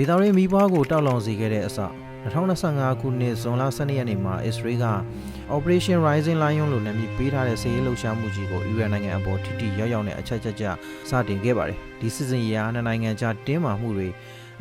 ဒေတာရင်းမီးပွားကိုတောက်လောင်စေခဲ့တဲ့အစ2025ခုနှစ်ဇွန်လ12ရက်နေ့မှာအစ္စရေးက Operation Rising Lion လို့နာမည်ပေးထားတဲ့စစ်ရေးလှုပ်ရှားမှုကြီးကိုအီရန်နိုင်ငံအပေါ်ထိထိရောက်ရောက်နဲ့အချက်ချက်ကြစတင်ခဲ့ပါတယ်ဒီစစ်စင်ရေးအားနှစ်နိုင်ငံကြားတင်းမာမှုတွေ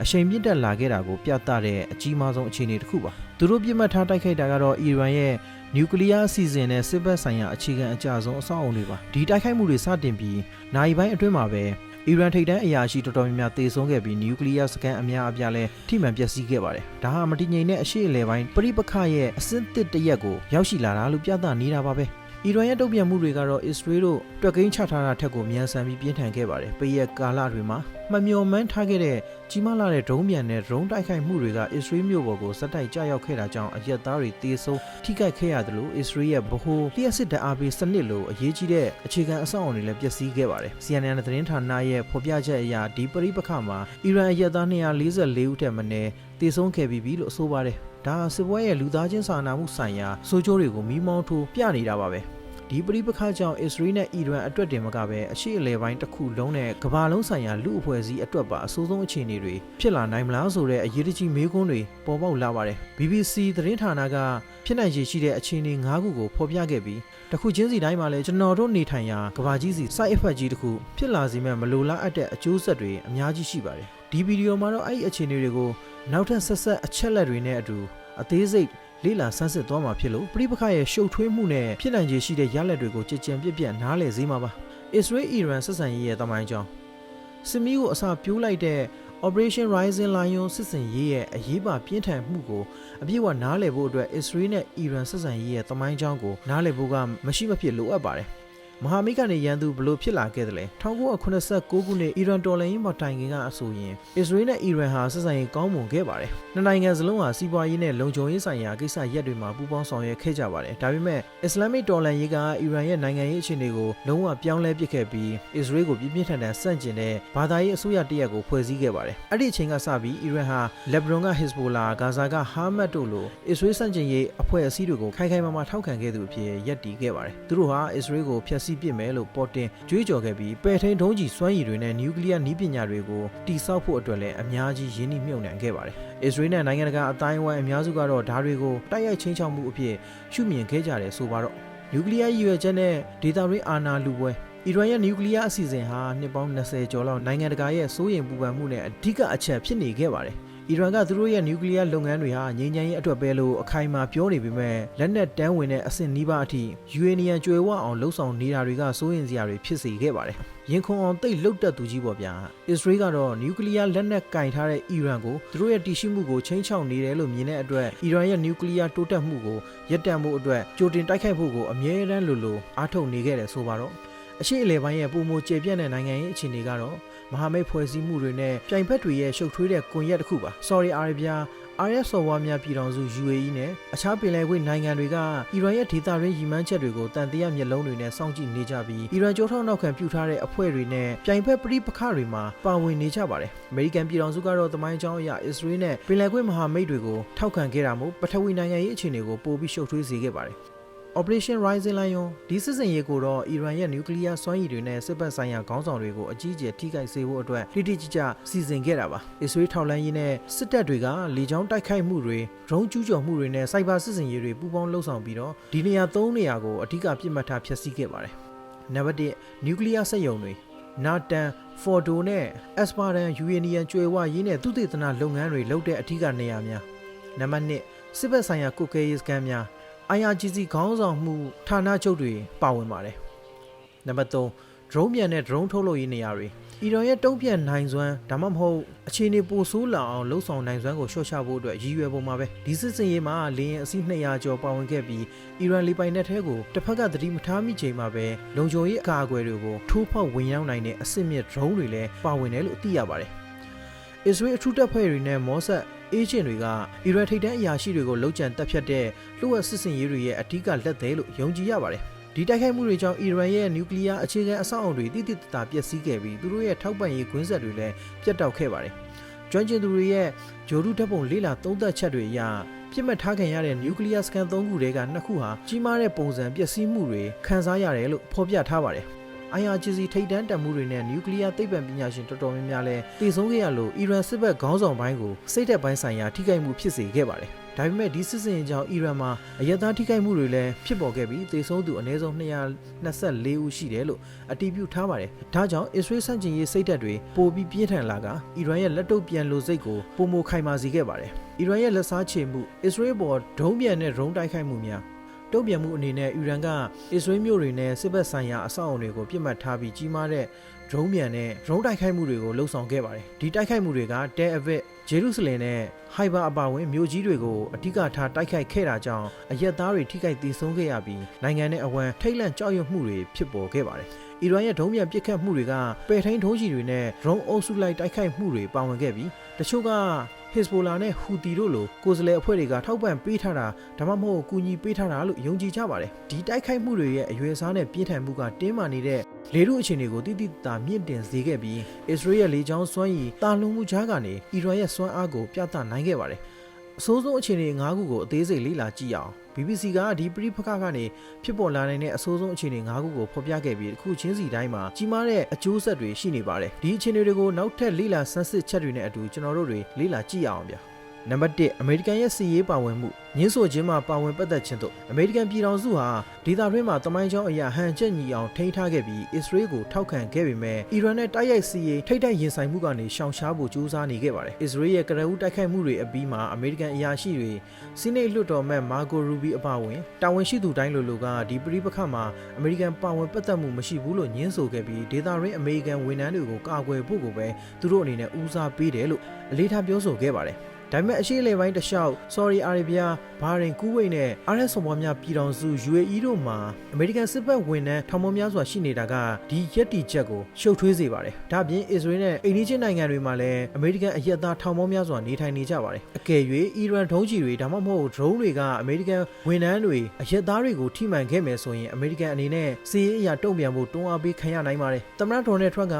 အချိန်ပြည့်တက်လာခဲ့တာကိုပြသတဲ့အကြီးမားဆုံးအခြေအနေတစ်ခုပါသူတို့ပြစ်မှတ်ထားတိုက်ခိုက်တာကတော့အီရန်ရဲ့နျူကလ িয়ার အစီအစဉ်နဲ့စစ်ဘက်ဆိုင်ရာအခြေခံအကြဆုံးအဆောက်အအုံတွေပါဒီတိုက်ခိုက်မှုတွေစတင်ပြီးနိုင်ပိုင်းအတွင်းမှာပဲ အီရန်ထိပ်တန်းအရာရှိတော်တော်များများတေဆုံးခဲ့ပြီးနျူကလ িয়ার စကန်အများအပြားလဲထိမှန်ပျက်စီးခဲ့ပါတယ်ဒါဟာမတည်ငြိမ်တဲ့အရှိအလဲပိုင်းပြိပခရဲ့အဆင့်တစ်တစ်ရက်ကိုရောက်ရှိလာတာလို့ပြသနေတာပါပဲ အီရန်ရဲ့တုံ့ပြန်မှုတွေကတော့အစ္စရေးတို့တွက်ကိန်းချထားတာထက်ကိုမြန်ဆန်ပြီးပြင်းထန်ခဲ့ပါတယ်။ပရက်ကာလတွေမှာမမျော်မှန်းထားခဲ့တဲ့ကြီးမားလာတဲ့ဒရုန်းပြန်နဲ့ဒရုန်းတိုက်ခိုက်မှုတွေကအစ္စရေးမြို့ပေါ်ကိုစက်တိုက်ကြရောက်ခဲ့တာကြောင့်အရက်သားတွေတေဆုံးထိခိုက်ခဲ့ရတယ်လို့အစ္စရေးရဲ့ဗဟိုလျှက်စစ်တပ်အားပေးစနစ်လိုအရေးကြီးတဲ့အခြေခံအဆောက်အအုံတွေလည်းပျက်စီးခဲ့ပါတယ်။ CNN သတင်းဌာနရဲ့ဖော်ပြချက်အရဒီပရိပခမှာအီရန်အရက်သား244ဦးထက်မနည်းတေဆုံးခဲ့ပြီးပြီလို့ဆိုပါတယ်။ ဒါဟာစစ်ပွဲရဲ့လူသားချင်းစာနာမှုဆိုင်ရာဆိုးကျိုးတွေကိုမီးမောင်းထိုးပြနေတာပါပဲ။ဒီပရိပခကြောင့်အစ္စရေးနဲ့အီရန်အတွက်တင်မကပဲအရှိအလဲပိုင်းတစ်ခုလုံးနဲ့ကမ္ဘာလုံးဆိုင်ရာလူအဖွဲ့အစည်းအတွက်ပါအဆိုးဆုံးအခြေအနေတွေဖြစ်လာနိုင်မလားဆိုတဲ့အရေးတကြီးမေးခွန်းတွေပေါ်ပေါက်လာပါတယ် BBC သတင်းဌာနကဖြစ်နိုင်ခြေရှိတဲ့အခြေအနေ၅ခုကိုဖော်ပြခဲ့ပြီးတစ်ခုချင်းစီတိုင်းမှာလည်းကျွန်တော်တို့နေထိုင်ရာကမ္ဘာကြီးစီ side effect ကြီးတစ်ခုဖြစ်လာစေမဲ့မလိုလားအပ်တဲ့အကျိုးဆက်တွေအများကြီးရှိပါတယ်ဒီဗီဒီယိုမှာတော့အဲ့ဒီအခြေအနေတွေကိုနောက်ထပ်ဆက်ဆက်အချက်လက်တွေနဲ့အတူအသေးစိတ်လေ့လာဆန်းစစ်သွားမှာဖြစ်လို့ပြိပခရဲ့ရှုပ်ထွေးမှုနဲ့ဖြစ်နိုင်ခြေရှိတဲ့ရလဒ်တွေကိုကြည်ကြံပြစ်ပြတ်နားလည်စေမှာပါ။ Israel Iran ဆက်ဆံရေးရဲ့တမိုင်းကြောင်းစစ်မီးကိုအစာပြိုးလိုက်တဲ့ Operation Rising Lion စစ်စင်ရေးရဲ့အရေးပါပြင်းထန်မှုကိုအပြည့်အဝနားလည်ဖို့အတွက် Israel နဲ့ Iran ဆက်ဆံရေးရဲ့တမိုင်းကြောင်းကိုနားလည်ဖို့ကမရှိမဖြစ်လိုအပ်ပါတယ်။ မဟာမိတ်ကနေရန်သူဘလို့ဖြစ်လာခဲ့တယ်လဲ1989ခုနှစ်အီရန်တော်လှန်ရေးမှာတိုင်ခင်ကအဆိုရင်အစ္စရေးနဲ့အီရန်ဟာဆက်ဆံရေးကောင်းမွန်ခဲ့ပါတယ်နှစ်နိုင်ငံစလုံးဟာစီးပွားရေးနဲ့လုံခြုံရေးဆိုင်ရာကိစ္စရပ်တွေမှာပူးပေါင်းဆောင်ရွက်ခဲ့ကြပါတယ်ဒါပေမဲ့အစ္စလာမစ်တော်လှန်ရေးကအီရန်ရဲ့နိုင်ငံရေးအခြေအနေကိုလုံးဝပြောင်းလဲပစ်ခဲ့ပြီးအစ္စရေးကိုပြင်းပြင်းထန်ထန်ဆန့်ကျင်တဲ့ဘာသာရေးအစိုးရတရက်ကိုဖွဲ့စည်းခဲ့ပါတယ်အဲ့ဒီအချိန်ကစပြီးအီရန်ဟာလက်ဘနွန်ကဟစ်ဇ်ဘိုလာဂါဇာကဟာမတ်တို့လိုအစ္စရေးဆန့်ကျင်ရေးအဖွဲ့အစည်းတွေကိုခိုင်ခိုင်မာမာထောက်ခံခဲ့သူအဖြစ်ရပ်တည်ခဲ့ပါတယ်သူတို့ဟာအစ္စရေးကိုဖျက်ဆပစ်မယ်လို့ပေါ်တင်ကြွေးကြော်ခဲ့ပြီးပယ်ထိန်ထုံးကြီးစွမ်းရည်တွေနဲ့နျူကလ িয়ারနည်းပညာတွေကိုတိစောက်ဖို့အတွက်လည်းအများကြီးရင်းနှီးမြှုပ်နှံခဲ့ပါတယ်။အစ္စရေးနဲ့နိုင်ငံတကာအတိုင်းအဝိုင်းအများစုကတော့ဓာတွေကိုတိုက်ရိုက်ချင်းချောက်မှုအဖြစ်ရှုမြင်ခဲ့ကြတယ်ဆိုပါတော့နျူကလ িয়ারရည်ရွယ်ချက်နဲ့ဒေတာရင်းအာဏာလူပွဲအီရန်ရဲ့နျူကလ িয়ারအစီအစဉ်ဟာနှစ်ပေါင်း20ကျော်လောက်နိုင်ငံတကာရဲ့စိုးရိမ်ပူပန်မှုနဲ့အဓိကအချက်ဖြစ်နေခဲ့ပါတယ်။ အီရန်ကသူတို့ရဲ့နျူကလ িয়ারလုပ်ငန်းတွေဟာငြိမ်းချမ်းရေးအတွက်ပဲလို့အခိုင်အမာပြောနေပေမဲ့လက်နက်တန်းဝင်တဲ့အဆင့်နီးပါးအထိယူအေနီယံကျွယ်ဝအောင်လှုပ်ဆောင်နေတာတွေကစိုးရင်စရာတွေဖြစ်စေခဲ့ပါတယ်။ရင်ခုန်အောင်တိတ်လှုပ်တက်သူကြီးပေါ့ဗျာ။အစ္စရေးကတော့နျူကလ িয়ারလက်နက်ကင်ထားတဲ့အီရန်ကိုသူတို့ရဲ့တည်ရှိမှုကိုချိန်ချောက်နေတယ်လို့မြင်တဲ့အတွက်အီရန်ရဲ့နျူကလ িয়ারတိုးတက်မှုကိုရပ်တန့်ဖို့အတွက်ကြိုတင်တိုက်ခိုက်ဖို့ကိုအမြဲတမ်းလိုလိုအားထုတ်နေခဲ့တယ်ဆိုပါတော့အရှိအလေပိုင်းရဲ့ပုံမကျေပြန့်တဲ့နိုင်ငံရေးအခြေအနေကတော့ မဟာမိတ်ဖွဲ့စည်းမှုတွေနဲ့ပြိုင်ဖက်တွေရဲ့ရှုပ်ထွေးတဲ့ကွန်ရက်တစ်ခုပါ။ Saudi Arabia RF ဆော်ဝါများပြည်တော်စု UAE နဲ့အခြားပင်လယ်ကွေ့နိုင်ငံတွေကအီရန်ရဲ့ဒေသရင်းရည်မှန်းချက်တွေကိုတန်တရားမျက်လုံးတွေနဲ့စောင့်ကြည့်နေကြပြီးအီရန်ကြောထောက်နောက်ခံပြုထားတဲ့အဖွဲ့တွေနဲ့ပြိုင်ဖက်ပဋိပက္ခတွေမှာပါဝင်နေကြပါတယ်။အမေရိကန်ပြည်တော်စုကတော့တမိုင်းအကြောင်းအရအစ္စရေးနဲ့ပင်လယ်ကွေ့မဟာမိတ်တွေကိုထောက်ခံခဲ့တာမို့ပထဝီနိုင်ငံရေးအခြေအနေကိုပိုပြီးရှုပ်ထွေးစေခဲ့ပါတယ်။ Operation Rising Lion ဒီစစ်စင်ရေးကိုတော့အီရန်ရဲ့နျူကလ িয়ার စွမ်းရည်တွေနဲ့စစ်ဘက်ဆိုင်ရာခေါင်းဆောင်တွေကိုအကြီးအကျယ်ထိခိုက်စေဖို့အတွက်တိတိကျကျစီစဉ်ခဲ့တာပါ။အစ္စရေးထောက်လှမ်းရေးနဲ့စစ်တပ်တွေကလေကြောင်းတိုက်ခိုက်မှုတွေဒရုန်းကျူးကျော်မှုတွေနဲ့စိုက်ဘာစစ်စင်ရေးတွေပူးပေါင်းလှုပ်ဆောင်ပြီးတော့ဒီနေရာ၃နေရာကိုအဓိကပြစ်မှတ်ထားဖျက်ဆီးခဲ့ပါတယ်။နံပါတ်၁နျူကလ িয়ার စက်ရုံတွေနာတန်ဖော်ဒိုနဲ့အက်စပါဒန်ယူအေနီယံကျွေဝရေးနဲ့သုတေသနလုပ်ငန်းတွေလုပ်တဲ့အထူးကနေရာများနံပါတ်2စစ်ဘက်ဆိုင်ရာကုကဲရေးစခန်းများ IRGC ခေါင်းဆောင်မှုဌာနချုပ်တွေပါဝင်ပါတယ်။နံပါတ်3 drone ပြန်တဲ့ drone ထုတ်လုပ်ရေးနေရာတွေအီရန်ရဲ့တုံ့ပြန်နိုင်စွမ်းဒါမှမဟုတ်အခြေအနေပိုဆိုးလာအောင်လှုံ့ဆော်နိုင်စွမ်းကိုလျှော့ချဖို့အတွက်ရည်ရွယ်ပုံမှာပဲဒီစစ်စင်ရေးမှာလေရင်အစီး200ကျော်ပါဝင်ခဲ့ပြီးအီရန်လေပိုင်နက်ထဲကိုတစ်ဖက်ကသတိမထားမိချိန်မှာပဲလုံခြုံရေးအကာအကွယ်တွေကိုထိုးဖောက်ဝင်ရောက်နိုင်တဲ့အစစ်မြစ် drone တွေလည်းပါဝင်တယ်လို့သိရပါတယ်။အစ္စရေးအထူးတပ်ဖွဲ့တွေနဲ့မော့ဆက် အေဂျင့်တွေကအီရန်ထိပ်တန်းအရာရှိတွေကိုလုံခြံတက်ဖြတ်တဲ့လျှို့ဝှက်စစ်စင်ရေးတွေရဲ့အထူးကလက်သေးလို့ယုံကြည်ရပါတယ်။ဒီတိုက်ခိုက်မှုတွေကြောင့်အီရန်ရဲ့နျူကလ িয়ারအခြေခံအဆောက်အအုံတွေတိတိတတ်ပျက်စီးခဲ့ပြီးသူတို့ရဲ့ထောက်ပံ့ရေးကွင်းဆက်တွေလည်းပြတ်တောက်ခဲ့ပါတယ်။ကျွမ်းကျင်သူတွေရဲ့ဂျိုဒုဓာတ်ပုံလေးလာသုံးသက်ချက်တွေအရပြစ်မှတ်ထားခံရတဲ့နျူကလ িয়ারစကန်၃ခုတည်းကနှစ်ခုဟာကြီးမားတဲ့ပုံစံပျက်စီးမှုတွေခံစားရတယ်လို့ဖော်ပြထားပါတယ်။ IRGC ထိပ်တန်းတပ်မှုတွေနဲ့နျူကလ িয়ার သိပ္ပံပညာရှင်တော်တော်များများလည်းတည်ဆုံးခဲ့ရလို့အီရန်စစ်ဘက်ခေါင်းဆောင်ပိုင်းကိုစိတ်သက်ပိုင်းဆိုင်ရာထိခိုက်မှုဖြစ်စေခဲ့ပါတယ်။ဒါပေမဲ့ဒီစစ်စင်ရေးကြောင့်အီရန်မှာအယက်သားထိခိုက်မှုတွေလည်းဖြစ်ပေါ်ခဲ့ပြီးသေဆုံးသူအနည်းဆုံး224ဦးရှိတယ်လို့အတည်ပြုထားပါတယ်။ဒါကြောင့်အစ္စရေးစန့်ကျင်ရေးစိတ်သက်တွေပိုပြီးပြင်းထန်လာကအီရန်ရဲ့လက်တုပ်ပြန်လိုစိတ်ကိုပုံမခိုင်မာစေခဲ့ပါတယ်။အီရန်ရဲ့လက်စားချေမှုအစ္စရေးပေါ်ဒုံးပြန်နဲ့ဒရုန်းတိုက်ခိုက်မှုများ တုံ့ပြန်မှုအနေနဲ့အီရန်ကအစ္စရေးမြို့တွေနဲ့စစ်ဘက်ဆိုင်ရာအဆောက်အအုံတွေကိုပြစ်မှတ်ထားပြီးကြီးမားတဲ့ဒရုန်းပြန်နဲ့ဒရုန်းတိုက်ခိုက်မှုတွေကိုလှုံ့ဆော်ခဲ့ပါတယ်။ဒီတိုက်ခိုက်မှုတွေကတဲအဗစ်ဂျေရုဆလင်နဲ့ဟိုက်ဘာအပါအဝင်မြို့ကြီးတွေကိုအဓိကထားတိုက်ခိုက်ခဲ့တာကြောင့်အရက်သားတွေထိခိုက်ဒေဆုံးခဲ့ရပြီးနိုင်ငံနဲ့အဝမ်းထိတ်လန့်ကြောက်ရွံ့မှုတွေဖြစ်ပေါ်ခဲ့ပါတယ်။အီရန်ရဲ့ဒုံးပြန်ပစ်ခတ်မှုတွေကပယ်ထိန်ဒုံးကြီးတွေနဲ့ဒရုန်းအုပ်စုလိုက်တိုက်ခိုက်မှုတွေပါဝင်ခဲ့ပြီးတချို့က ဟစ်စဘိုလာနဲ့ဟူတီတို့လိုကိုယ်စားလှယ်အဖွဲ့တွေကထောက်ပံ့ပေးထားတာဒါမှမဟုတ်ကူညီပေးထားတာလို့ယုံကြည်ကြပါတယ်ဒီတိုက်ခိုက်မှုတွေရဲ့အရွယ်စားနဲ့ပြင်းထန်မှုကတင်းမာနေတဲ့လေထုအခြေအနေကိုတိတိတသာမြင့်တင်စေခဲ့ပြီးအစ္စရေးရဲ့လေကြောင်းစွမ်းရည်တာလွန်မှုကြားကနေအီရန်ရဲ့စွမ်းအားကိုပြသနိုင်ခဲ့ပါတယ် အဆိုးဆုံးအခြေအနေ၅ခုကိုအသေးစိတ်လေ့လာကြည့်အောင် BBC ကဒီပြိပခကနေဖြစ်ပေါ်လာနိုင်တဲ့အဆိုးဆုံးအခြေအနေ၅ခုကိုဖော်ပြခဲ့ပြီးတစ်ခုချင်းစီတိုင်းမှာကြီးမားတဲ့အကျိုးဆက်တွေရှိနေပါတယ်ဒီအခြေအနေတွေကိုနောက်ထပ်လေ့လာဆန်းစစ်ချက်တွေနဲ့အတူကျွန်တော်တို့တွေလေ့လာကြည့်အောင်ဗျာ နံပါတ်1အမေရိကန်ရဲ့စီရေးပါဝင်မှုညှင်းဆိုခြင်းမှာပါဝင်ပတ်သက်ခြင်းတို့အမေရိကန်ပြည်ထောင်စုဟာဒေသတွင်းမှာတမိုင်းကြောင်းအရာဟန်ချက်ညီအောင်ထိန်းထားခဲ့ပြီးအစ္စရေးကိုထောက်ခံခဲ့ပေမဲ့အီရန်နဲ့တိုက်ရိုက်စီရေးထိတ်တိုက်ရင်ဆိုင်မှုကနေရှောင်ရှားဖို့ကြိုးစားနေခဲ့ပါတယ်အစ္စရေးရဲ့ကရဦးတိုက်ခိုက်မှုတွေအပြီးမှာအမေရိကန်အရာရှိတွေစီနေလွှတ်တော်မတ်မာကိုရူဘီအပါအဝင်တာဝန်ရှိသူတိုင်းလိုလိုကဒီပရိပခမှာအမေရိကန်ပါဝင်ပတ်သက်မှုမရှိဘူးလို့ညှင်းဆိုခဲ့ပြီးဒေသတွင်းအမေရိကန်ဝန်ထမ်းတွေကိုကာကွယ်ဖို့ကိုပဲသူတို့အနေနဲ့ဦးစားပေးတယ်လို့အလေးထားပြောဆိုခဲ့ပါတယ် ဒါပေမဲ့အရှိလေပိုင်းတလျှောက် Saudi Arabia ဘာရင်ကူဝိတ်နဲ့အာရပ်စော်ဘွားများပြည်ထောင်စု UAE တို့မှာအမေရိကန်စစ်ဘက်ဝန်ထမ်းထောင်ပေါင်းများစွာရှိနေတာကဒီရက်တီချက်ကိုရှုပ်ထွေးစေပါတယ်။ဒါ့အပြင်အစ္စရေးနဲ့အိန္ဒိချင်းနိုင်ငံတွေမှာလည်းအမေရိကန်အရက်သားထောင်ပေါင်းများစွာနေထိုင်နေကြပါတယ်။အကယ်၍အီရန်ဒုံးကျည်တွေဒါမှမဟုတ် drone တွေကအမေရိကန်ဝန်ထမ်းတွေအရက်သားတွေကိုထိမှန်ခဲ့မယ်ဆိုရင်အမေရိကန်အနေနဲ့စီးရေးအရာတုံ့ပြန်ဖို့တွန်းအားပေးခံရနိုင်ပါတယ်။သမ္မတဒေါ်နယ်ထရန့်က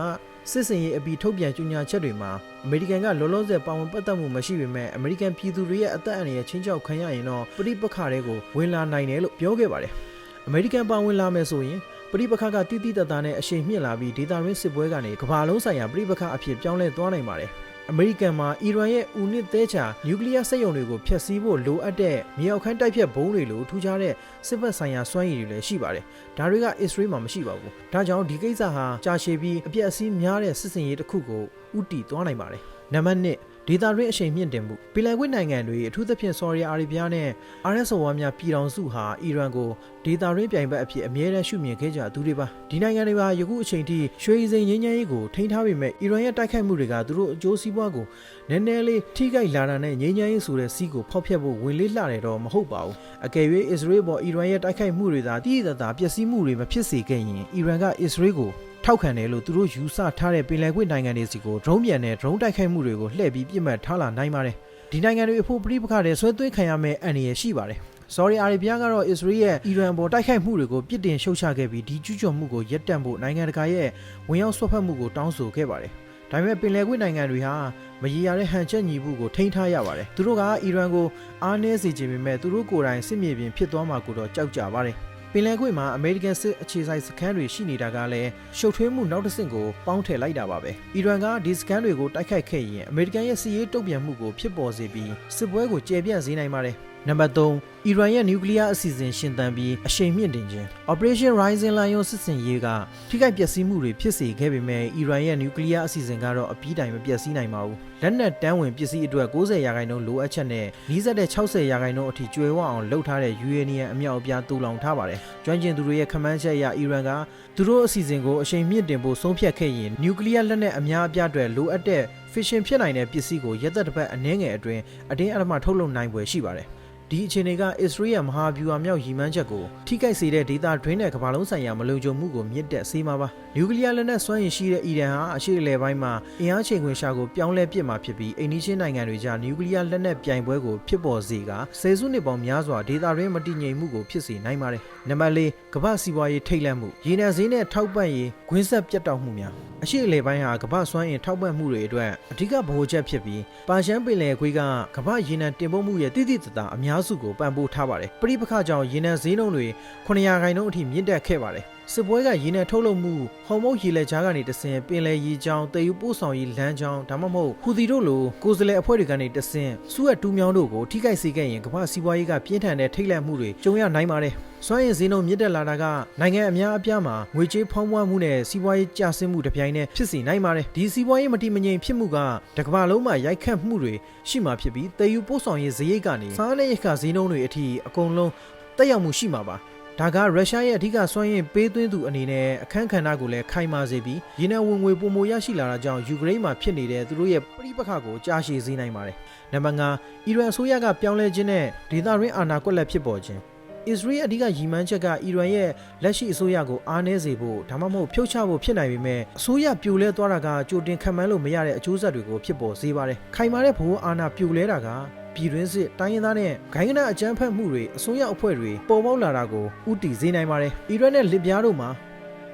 စစ်စင်ရေးအပြီးထုတ်ပြန်ကြေညာချက်တွေမှာအမေရိကန်ကလောလောဆယ်ပါဝင်ပတ်သက်မှုမရှိပေမဲ့အမေရိကန်ပြည်သူတွေရဲ့အသက်အန္တရာယ်ချင်းချောက်ခံရရင်တော့ပြိပခါတွေကိုဝင်လာနိုင်တယ်လို့ပြောခဲ့ပါတယ်။အမေရိကန်ပါဝင်လာမယ်ဆိုရင်ပြိပခါကတိတိတတ်တာနဲ့အရှိန်မြင့်လာပြီးဒေတာရင်းစစ်ပွဲကနေကမ္ဘာလုံးဆိုင်ရာပြိပခါအဖြစ်ပြောင်းလဲသွားနိုင်ပါတယ်။ အမေရိကန်မှာအီရန်ရဲ့ဦးနစ်သေးချာနျူကလ িয়ার စက်ရုံတွေကိုဖျက်ဆီးဖို့လိုအပ်တဲ့မြေအောက်ခန်းတိုက်ဖြတ်ဘုံတွေလိုထူးခြားတဲ့စစ်ဘက်ဆိုင်ရာစွမ်းရည်တွေလည်းရှိပါတယ်။ဒါတွေကအစ္စရေးမှာမရှိပါဘူး။ဒါကြောင့်ဒီကိစ္စဟာကြာရှည်ပြီးအပြက်အစည်းများတဲ့စစ်စင်ရေးတစ်ခုကိုဥတီသွားနိုင်ပါတယ်။နံပါတ်1ဒေတာရင်းအရှိန်မြင့်တင်မှုပီလန်ကွေ့နိုင်ငံတွေအထူးသဖြင့်ဆော်ရီအာရေဗျနဲ့အာရက်ဆိုဝါများပြည်ထောင်စုဟာအီရန်ကိုဒေတာရင်းပြိုင်ဘက်အဖြစ်အမြဲတမ်းရှုမြင်ခဲ့ကြသူတွေပါဒီနိုင်ငံတွေပါယခုအချိန်ထိရွှေစိန်ငင်းငင်းရေးကိုထိန်းထားပေမဲ့အီရန်ရဲ့တိုက်ခိုက်မှုတွေကသူတို့အကျိုးစီးပွားကိုနည်းနည်းလေးထိခိုက်လာတာနဲ့ငင်းငင်းရေးဆိုတဲ့စီးကိုဖောက်ဖျက်ဖို့ဝင်လေးလှတယ်တော့မဟုတ်ပါဘူးအကယ်၍အစ္စရေးပေါ်အီရန်ရဲ့တိုက်ခိုက်မှုတွေသာတည်တည်သာပျက်စီးမှုတွေမဖြစ်စေခဲ့ရင်အီရန်ကအစ္စရေးကို ထောက်ခံတယ်လို့သူတို့ယူဆထားတဲ့ပင်လယ်ကွေ့နိုင်ငံတွေစီကိုဒရုန်းပြန်နဲ့ဒရုန်းတိုက်ခိုက်မှုတွေကိုလှည့်ပြီးပြစ်မှတ်ထားလာနိုင်ပါတယ်။ဒီနိုင်ငံတွေအဖို့ပြိပခတဲ့ဆွဲသွင်းခံရမယ့်အန္တရာယ်ရှိပါတယ်။ Saudi Arabia ကတော့ Israel ရဲ့အီရန်ပေါ်တိုက်ခိုက်မှုတွေကိုပြစ်တင်ရှုတ်ချခဲ့ပြီးဒီကျူးကျော်မှုကိုရပ်တန့်ဖို့နိုင်ငံတကာရဲ့ဝင်ရောက်ဆွတ်ဖက်မှုကိုတောင်းဆိုခဲ့ပါတယ်။ဒါပေမဲ့ပင်လယ်ကွေ့နိုင်ငံတွေဟာမရေရာတဲ့ဟန်ချက်ညီမှုကိုထိန်းထားရပါတယ်။သူတို့ကအီရန်ကိုအားနည်းစေခြင်းပေမဲ့သူတို့ကိုယ်တိုင်စစ်မြေပြင်ဖြစ်သွားမှာကိုတော့ကြောက်ကြပါတယ်။ ပင်လယ်ကွေ့မှာအမေရိကန်စစ်အခြေစိုက်စခန်းတွေရှိနေတာကလည်းရှုပ်ထွေးမှုနောက်တစ်ဆင့်ကိုပေါင်းထည့်လိုက်တာပါပဲ။အီရန်ကဒီစခန်းတွေကိုတိုက်ခိုက်ခဲ့ရင်အမေရိကန်ရဲ့စစ်ရေးတုံ့ပြန်မှုကိုဖြစ်ပေါ်စေပြီးစစ်ပွဲကိုကျေပြန့်စေနိုင်ပါတယ်။နံပါတ်3 အီရန်ရဲ့နျူကလ িয়ার အစီအစဉ်ရှင်သန်ပြီးအရှိန်မြင့်တင်ခြင်း Operation Rising Lion စစ်စင်ရေးကထိခိုက်ပျက်စီးမှုတွေဖြစ်စေခဲ့ပေမဲ့အီရန်ရဲ့နျူကလ িয়ার အစီအစဉ်ကတော့အပြီးတိုင်မပျက်စီးနိုင်ပါဘူးလက်နက်တန်းဝင်ပစ္စည်းအတွက်90ရာခိုင်နှုန်းလိုအပ်ချက်နဲ့နီးစပ်တဲ့60ရာခိုင်နှုန်းအထိကျွဲဝအောင်လှုပ်ထားတဲ့ uranium အမြောက်အပြားတူလောင်ထားပါတယ်ကျွမ်းကျင်သူတွေရဲ့ခန့်မှန်းချက်အရအီရန်ကသူတို့အစီအစဉ်ကိုအရှိန်မြင့်တင်ဖို့ဆုံးဖြတ်ခဲ့ရင်နျူကလ িয়ার လက်နက်အများအပြားအတွက်လိုအပ်တဲ့ fission ဖြစ်နိုင်တဲ့ပစ္စည်းကိုရက်သက်တစ်ပတ်အနည်းငယ်အတွင်းအတင်းအဓမ္မထုတ်လုပ်နိုင်ပွဲရှိပါတယ် ဒီအခြေအနေကအစ္စရေးရဲ့မဟာဗျူဟာမြောက်ရည်မှန်းချက်ကိုထိခိုက်စေတဲ့ဒေသတွင်းနဲ့ကမ္ဘာလုံးဆိုင်ရာမလုံခြုံမှုကိုမြင့်တက်စေမှာပါ။နျူကလ িয়ার လက်နက်စွမ်းရည်ရှိတဲ့အီရန်ဟာအရှေ့အလယ်ပိုင်းမှာအင်အားချိန်ခွင်ရှာကိုပြောင်းလဲပစ်မှာဖြစ်ပြီးအိန္ဒိချင်းနိုင်ငံတွေကြားနျူကလ িয়ার လက်နက်ပြိုင်ပွဲကိုဖြစ်ပေါ်စေကဆယ်စုနှစ်ပေါင်းများစွာဒေသတွင်းမတည်ငြိမ်မှုကိုဖြစ်စေနိုင်ပါတယ်။နံပါတ်၄ကမ္ဘာစီးပွားရေးထိတ်လန့်မှုရေနံဈေးနဲ့ထောက်ပံ့ရေးဂွင်းဆက်ပြတ်တောက်မှုများအရှေ့အလယ်ပိုင်းဟာကမ္ဘာစွမ်းအင်ထောက်ပံ့မှုတွေအတွက်အဓိကဗဟိုချက်ဖြစ်ပြီးပါရှန်ပင်လယ်ခွေးကကမ္ဘာရေနံတင်ပို့မှုရဲ့တိတိတသာအများ စုကိုပံ့ပိုးထားပါတယ်။ပြိပခါကြောင့်ရေနံဈေးနှုန်းတွေ900ခိုင်နှုန်းအထိမြင့်တက်ခဲ့ပါတယ်။ စစ်ပွဲကရေနံထုတ်လုပ်မှုဟော်မုတ်ရေလက်ကြားကနေတဆင်ပင်လယ်ရေကြောင်းတည်ယူပို့ဆောင်ရေးလမ်းကြောင်းဒါမှမဟုတ်ဟူသီတို့လိုကိုယ်စားလှယ်အဖွဲ့တွေကနေတဆင်စူးအတူးမြောင်းတို့ကိုထိခိုက်စေခဲ့ရင်ကမ္ဘာစီးပွားရေးကပြင်းထန်တဲ့ထိတ်လန့်မှုတွေကြုံရနိုင်ပါတယ်စွမ်းရည်ဈေးနှုန်းမြင့်တက်လာတာကနိုင်ငံအများအပြားမှာငွေကြေးဖောင်းပွားမှုနဲ့စီးပွားရေးကျဆင်းမှုတစ်ပြိုင်တည်းဖြစ်စေနိုင်ပါတယ်ဒီစီးပွားရေးမတည်မငြိမ်ဖြစ်မှုကတစ်ကမ္ဘာလုံးမှာရိုက်ခတ်မှုတွေရှိမှဖြစ်ပြီးတည်ယူပို့ဆောင်ရေးဈေးရိတ်ကနေစားနပ်ရိက္ခာဈေးနှုန်းတွေအထိအကုန်လုံးတက်ရောက်မှုရှိမှာပါ ဒါကရုရှားရဲ့အဓိကစွမ်းရည်ပေးသွင်းသူအနေနဲ့အခန်းကဏ္ဍကိုလည်းခိုင်မာစေပြီးရေနံဝင်ငွေပုံမရရှိလာတာကြောင့်ယူကရိန်းမှာဖြစ်နေတဲ့သူတို့ရဲ့ပြိပခါကိုကြာရှည်စေနိုင်ပါတယ်။နံပါတ်5အီရန်အစိုးရကပြောင်းလဲခြင်းနဲ့ဒေသရင်းအာဏာကွက်လက်ဖြစ်ပေါ်ခြင်းအစ္စရေးအဓိကရည်မှန်းချက်ကအီရန်ရဲ့လက်ရှိအစိုးရကိုအားနည်းစေဖို့ဒါမှမဟုတ်ဖြုတ်ချဖို့ဖြစ်နိုင်ပေမဲ့အစိုးရပြိုလဲသွားတာကကြိုတင်ခံမှန်းလို့မရတဲ့အကျိုးဆက်တွေကိုဖြစ်ပေါ်စေပါတယ်။ခိုင်မာတဲ့ဘိုးအာဏာပြိုလဲတာက ပြည်တွင်းစစ်တိုင်းရင်းသားနဲ့ဂိုင်းကနအကြမ်းဖက်မှုတွေအစိုးရအဖွဲ့တွေပေါ်ပေါက်လာတာကိုဥတီစေနိုင်ပါတယ်။အီရန်နဲ့လစ်ပြားတို့မှာ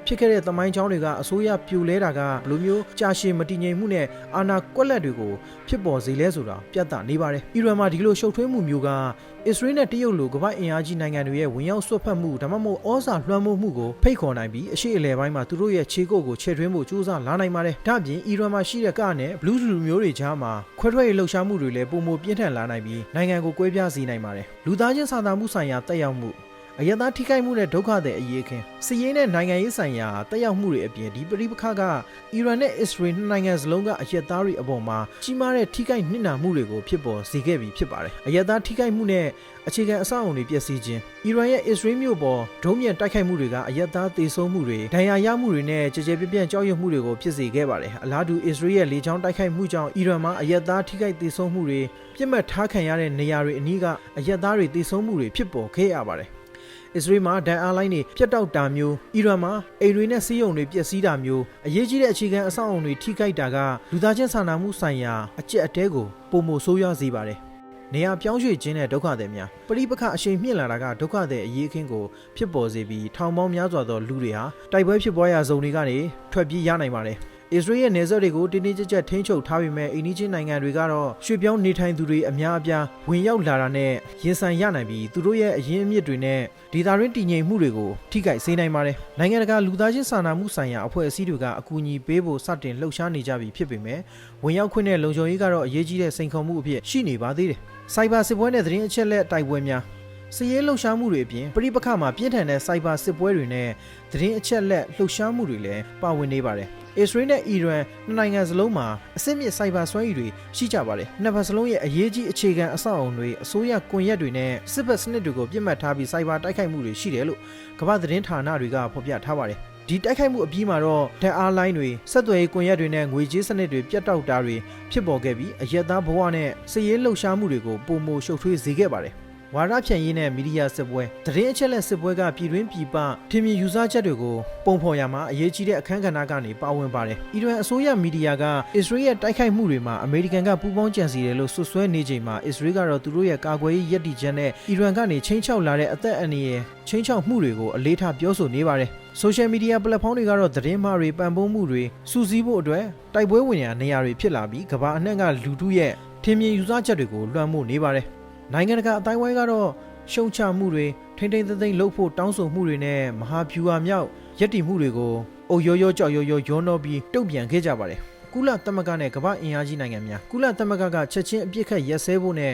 ဖြစ်ခဲ့တဲ့သမိုင်းကြောင်းတွေကအစိုးရပြိုလဲတာကဘယ်လိုမျိုးကြာရှည်မတည်ငြိမ်မှုနဲ့အာဏာကွက်လက်တွေကိုဖြစ်ပေါ်စေလဲဆိုတာပြသနေပါတယ်။အီရန်မှာဒီလိုရှုပ်ထွေးမှုမျိုးကအစ္စရေးနဲ့တရုတ်လိုကမ္ဘာအင်အားကြီးနိုင်ငံတွေရဲ့ဝင်ရောက်ဆွတ်ဖက်မှုဒါမှမဟုတ်ဩဇာလွှမ်းမိုးမှုကိုဖိတ်ခေါ်နိုင်ပြီးအရှိအလယ်ပိုင်းမှာသူတို့ရဲ့ခြေကုပ်ကိုချဲ့ထွင်းဖို့ကြိုးစားလာနိုင်ပါတယ်။ဒါ့အပြင်အီရန်မှာရှိတဲ့ကနဲ့ဘလူးလူမျိုးတွေကြားမှာခွဲထွက်ရေးလှုပ်ရှားမှုတွေလည်းပုံမပြင်းထန်လာနိုင်ပြီးနိုင်ငံကိုကွဲပြားစေနိုင်ပါတယ်။လူသားချင်းစာနာမှုဆိုင်ရာတက်ရောက်မှု အယက်သားထိခိုက်မှုနဲ့ဒုက္ခတဲ့အရေးအခင်းစီးရေးနဲ့နိုင်ငံရေးဆိုင်ရာတက်ရောက်မှုတွေအပြင်ဒီပဋိပက္ခကအီရန်နဲ့အစ္စရေးနှစ်နိုင်ငံစလုံးကအယက်သားတွေအပေါ်မှာကြီးမားတဲ့ထိခိုက်နစ်နာမှုတွေကိုဖြစ်ပေါ်စေခဲ့ပြီးဖြစ်ပါတယ်။အယက်သားထိခိုက်မှုနဲ့အခြေခံအဆောက်အအုံတွေပျက်စီးခြင်းအီရန်ရဲ့အစ္စရေးမြို့ပေါ်ဒုံးမြန်တိုက်ခိုက်မှုတွေကအယက်သားသေဆုံးမှုတွေဒဏ်ရာရမှုတွေနဲ့ကြကြပြန့်ပြန့်ကြောက်ရွံ့မှုတွေကိုဖြစ်စေခဲ့ပါတယ်။အလားတူအစ္စရေးရဲ့လေကြောင်းတိုက်ခိုက်မှုကြောင့်အီရန်မှာအယက်သားထိခိုက်သေဆုံးမှုတွေပြစ်မှတ်ထားခံရတဲ့နေရာတွေအနီးကအယက်သားတွေသေဆုံးမှုတွေဖြစ်ပေါ်ခဲ့ရပါတယ်။ အစ္စရေးမှာဒန်အားလိုင်းတွေပြတ်တောက်တာမျိုးအီရန်မှာအိမ်တွေနဲ့စီးရုံတွေပျက်စီးတာမျိုးအရေးကြီးတဲ့အခြေခံအဆောက်အအုံတွေထိခိုက်တာကလူသားချင်းစာနာမှုဆိုင်ရာအကျက်အတဲကိုပုံမဆိုးရွားစေပါတယ်။နေရာပြောင်းရွှေ့ခြင်းတဲ့ဒုက္ခသည်များပရိပခအရှိန်မြင့်လာတာကဒုက္ခသည်အရေးအခင်းကိုဖြစ်ပေါ်စေပြီးထောင်ပေါင်းများစွာသောလူတွေဟာတိုက်ပွဲဖြစ်ပွားရာဇုံတွေကနေထွက်ပြေးရနိုင်ပါတယ်။ အစ္စရေးရဲ့နေဆက်တွေကိုတင်းတင်းကြပ်ကြပ်ထိန်းချုပ်ထားပေမဲ့အိန္ဒိချင်းနိုင်ငံတွေကတော့ရွှေ့ပြောင်းနေထိုင်သူတွေအများအပြားဝင်ရောက်လာတာနဲ့ရင်ဆိုင်ရနိုင်ပြီးသူတို့ရဲ့အရင်းအမြစ်တွေနဲ့ဒေသရင်းတည်ငြိမ်မှုတွေကိုထိခိုက်စေနိုင်ပါတယ်။နိုင်ငံတကာလူသားချင်းစာနာမှုဆိုင်ရာအဖွဲ့အစည်းတွေကအကူအညီပေးဖို့စတင်လှုပ်ရှားနေကြပြီဖြစ်ပေမဲ့ဝင်ရောက်ခွင့်နဲ့လုံခြုံရေးကတော့အရေးကြီးတဲ့စိန်ခေါ်မှုအဖြစ်ရှိနေပါသေးတယ်။စိုက်ဘာစစ်ပွဲနဲ့သတင်းအချက်လက်တိုက်ပွဲများစည်ရေးလှုပ်ရှားမှုတွေအပြင်ပြိပခမှာပြင်းထန်တဲ့စိုက်ဘာစစ်ပွဲတွေနဲ့သတင်းအချက်လက်လှုပ်ရှားမှုတွေလည်းပါဝင်နေပါတယ်။ အစ္စရေးနဲ့အီရန်နှစ်နိုင်ငံစလုံးမှာအစစ်မြစ်စိုက်ဘာစွမ်းရည်တွေရှိကြပါတယ်။နှစ်ဖက်စလုံးရဲ့အရေးကြီးအခြေခံအဆောက်အအုံတွေအစိုးရကွန်ရက်တွေနဲ့စစ်ဘက်စနစ်တွေကိုပြစ်မှတ်ထားပြီးစိုက်ဘာတိုက်ခိုက်မှုတွေရှိတယ်လို့ကမ္ဘာသတင်းဌာနတွေကဖော်ပြထားပါတယ်။ဒီတိုက်ခိုက်မှုအပြီးမှာတော့ဓာတ်အားလိုင်းတွေဆက်သွယ်ရေးကွန်ရက်တွေနဲ့ငွေကြေးစနစ်တွေပြတ်တောက်တာတွေဖြစ်ပေါ်ခဲ့ပြီးအရက်သားဘဝနဲ့စည်ရေးလှုပ်ရှားမှုတွေကိုပုံမရှုပ်ထွေးစေခဲ့ပါတယ် ဝါရဖြန့်ရေးနဲ့မီဒီယာစစ်ပွဲသတင်းအချက်လက်စစ်ပွဲကပြည်တွင်းပြည်ပထင်မြင်ယူဆချက်တွေကိုပုံဖော်ရမှာအရေးကြီးတဲ့အခန်းကဏ္ဍကနေပါဝင်ပါတယ်။အီရန်အစိုးရမီဒီယာကအစ္စရေးရဲ့တိုက်ခိုက်မှုတွေမှာအမေရိကန်ကပူးပေါင်းကြံစည်တယ်လို့ဆွဆွဲနေချိန်မှာအစ္စရေးကတော့သူတို့ရဲ့ကာကွယ်ရေးရည်တည်ချက်နဲ့အီရန်ကနေချင်းချောက်လာတဲ့အသက်အန္တရာယ်ချင်းချောက်မှုတွေကိုအလေးထားပြောဆိုနေပါတယ်။ social media platform တွေကတော့သတင်းမှားတွေပံ့ပိုးမှုတွေစူးစီးဖို့အတွက်တိုက်ပွဲဝင်ရာနေရာတွေဖြစ်လာပြီးကမ္ဘာအနှံ့ကလူထုရဲ့ထင်မြင်ယူဆချက်တွေကိုလွှမ်းမိုးနေပါတယ်။ နိုင်ငံတကာအတိုင်းဝိုင်းကတော့ရှုံချမှုတွေထိမ့်ထိမ့်သိမ့်သိမ့်လှုပ်ဖို့တောင်းဆိုမှုတွေနဲ့မဟာဗျူဟာမြောက်ယက်တီမှုတွေကိုအုပ်ရောရောကြောက်ရောရောရောနှောပြီးတုံ့ပြန်ခဲ့ကြပါတယ် ကုလသမဂ္ဂနဲ့ကမ္ဘာအင်အားကြီးနိုင်ငံများကုလသမဂ္ဂကချက်ချင်းအပြစ်ခတ်ရက်စဲဖို့နဲ့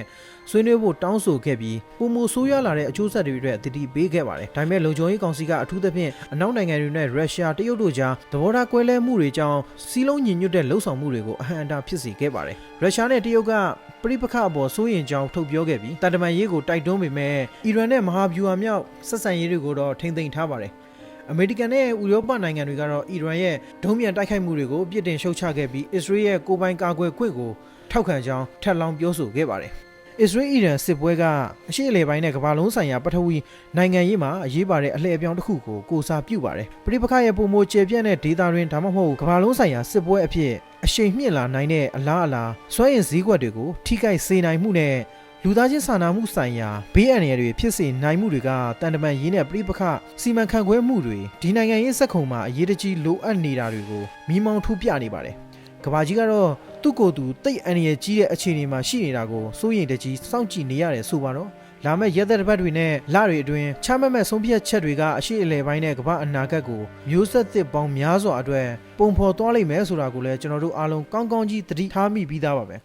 ဆွေးနွေးဖို့တောင်းဆိုခဲ့ပြီးပုံမဆိုးရွားလာတဲ့အကျိုးဆက်တွေအတွက်တတိပေးခဲ့ပါတယ်။ဒါပေမဲ့လုံခြုံရေးကောင်စီကအထူးသဖြင့်အနောက်နိုင်ငံတွေနဲ့ရုရှားတရုတ်တို့ကြားသဘောထားကွဲလွဲမှုတွေကြောင့်စီးလုံးညီညွတ်တဲ့လှုပ်ဆောင်မှုတွေကိုအဟံအတာဖြစ်စေခဲ့ပါတယ်။ရုရှားနဲ့တရုတ်ကပြိပခအပေါ်စိုးရင်ကြောင်းထုတ်ပြောခဲ့ပြီးတန်တမန်ရေးကိုတိုက်တွန်းပေမဲ့အီရန်နဲ့မဟာဗျူဟာမြောက်ဆက်ဆံရေးတွေကိုတော့ထိမ့်သိမ်းထားပါတယ်။ အမေရိကန်နဲ့ဥရောပနိုင်ငံတွေကတော့အီရန်ရဲ့ဒုံးမြန်တိုက်ခိုက်မှုတွေကိုပြစ်တင်ရှုတ်ချခဲ့ပြီးအစ္စရေးရဲ့ကိုယ်ပိုင်ကာကွယ်ခွင့်ကိုထောက်ခံကြောင်းထပ်လောင်းပြောဆိုခဲ့ပါတယ်။အစ္စရေးအီရန်စစ်ပွဲကအရှိအလေပိုင်းနဲ့ကမ္ဘာလုံးဆိုင်ရာပထဝီနိုင်ငံရေးမှာအရေးပါတဲ့အလှည့်အပြောင်းတစ်ခုကိုကိုစားပြုပါတယ်။ပြိပခရဲ့ပုံမိုကျေပြန့်တဲ့ဒေတာတွင်ဒါမှမဟုတ်ကမ္ဘာလုံးဆိုင်ရာစစ်ပွဲအဖြစ်အရှိန်မြင့်လာနိုင်တဲ့အလားအလာစွမ်းရည်စည်းကွက်တွေကိုထိခိုက်စေနိုင်မှုနဲ့ လူသားချင်းစာနာမှုဆိုင်ရာဘေးအန္တရာယ်တွေဖြစ်စေနိုင်မှုတွေကတန်တမန်ရင်းနဲ့ပြိပခစီမံခန့်ခွဲမှုတွေဒီနိုင်ငံရေးစက်ခုံမှာအရေးတကြီးလိုအပ်နေတာတွေကိုမိမောင်းထူပြနေပါတယ်။ကဘာကြီးကတော့သူ့ကိုယ်သူတိတ်အန္တရာယ်ကြီးတဲ့အခြေအနေမှာရှိနေတာကိုစိုးရိမ်တကြီးစောင့်ကြည့်နေရတယ်ဆိုပါတော့လာမယ့်ရက်သက်တစ်ပတ်တွေနဲ့လတွေအတွင်းချမှတ်မဲ့ဆုံးဖြတ်ချက်တွေကအရှိအလဲပိုင်းနဲ့ကမ္ဘာအနာဂတ်ကိုမျိုးဆက်သစ်ပေါင်းများစွာအတွက်ပုံဖော်သွားလိမ့်မယ်ဆိုတာကိုလည်းကျွန်တော်တို့အားလုံးကောင်းကောင်းကြီးသတိထားမိပြီးသားပါပဲ